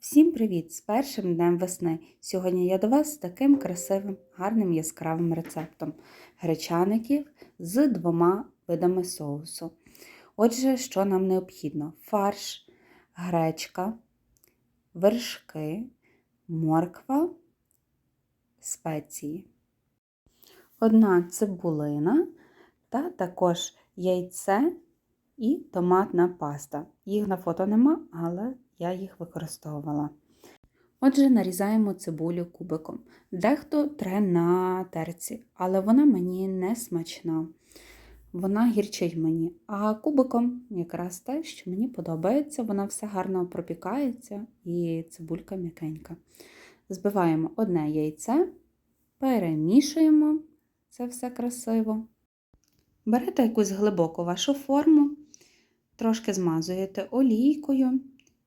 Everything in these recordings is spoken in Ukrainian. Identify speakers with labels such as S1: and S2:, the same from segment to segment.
S1: Всім привіт! З першим днем весни! Сьогодні я до вас з таким красивим, гарним яскравим рецептом гречаників з двома видами соусу. Отже, що нам необхідно? Фарш, гречка, вершки, морква, спеції. Одна цибулина та також яйце і томатна паста. Їх на фото нема, але я їх використовувала. Отже, нарізаємо цибулю кубиком. Дехто тре на терці, але вона мені не смачна. Вона гірчить мені. А кубиком якраз те, що мені подобається, вона все гарно пропікається і цибулька м'якенька. Збиваємо одне яйце, перемішуємо це все красиво. Берете якусь глибоку вашу форму, трошки змазуєте олійкою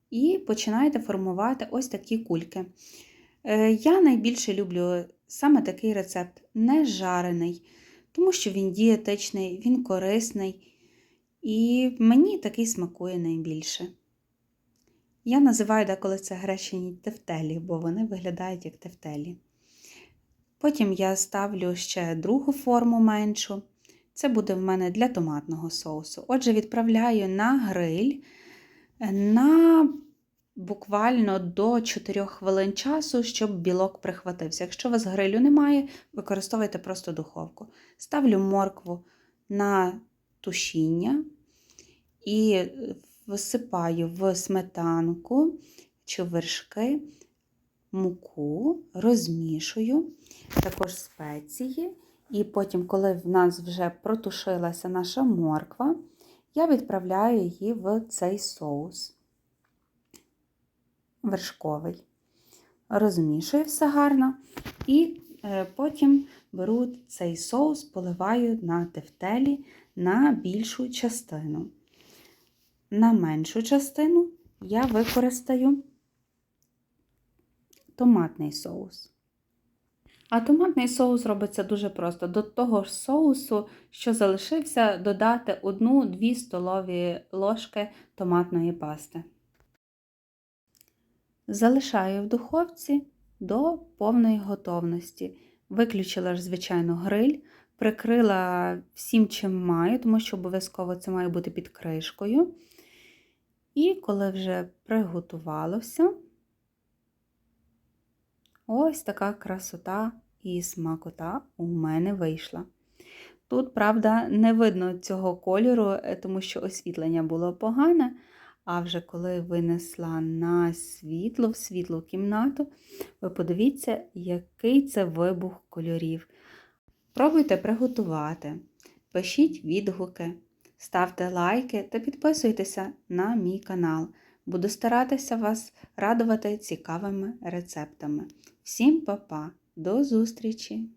S1: і починаєте формувати ось такі кульки. Е, Я найбільше люблю саме такий рецепт, не жарений, тому що він дієтичний, він корисний, і мені такий смакує найбільше. Я називаю деколи це гречені тефтелі, бо вони виглядають як тефтелі. Потім я ставлю ще другу форму меншу. Це буде в мене для томатного соусу. Отже, відправляю на гриль на буквально до 4 хвилин часу, щоб білок прихватився. Якщо у вас грилю немає, використовуйте просто духовку. Ставлю моркву на тушіння і висипаю в сметанку чи вершки муку, розмішую, також спеції. І потім, коли в нас вже протушилася наша морква, я відправляю її в цей соус вершковий. Розмішую все гарно. І потім беру цей соус, поливаю на тефтелі на більшу частину. На меншу частину я використаю томатний соус. А томатний соус робиться дуже просто. До того ж соусу, що залишився, додати 1-2 столові ложки томатної пасти. Залишаю в духовці до повної готовності. Виключила ж, звичайно, гриль, прикрила всім, чим маю, тому що обов'язково це має бути під кришкою. І коли вже приготувалося, ось така красота і смакота у мене вийшла. Тут, правда, не видно цього кольору, тому що освітлення було погане. А вже коли винесла на світло, в світлу кімнату, ви подивіться, який це вибух кольорів. Пробуйте приготувати, пишіть відгуки, ставте лайки та підписуйтеся на мій канал. Буду старатися вас радувати цікавими рецептами. Всім па-па! До зустрічі!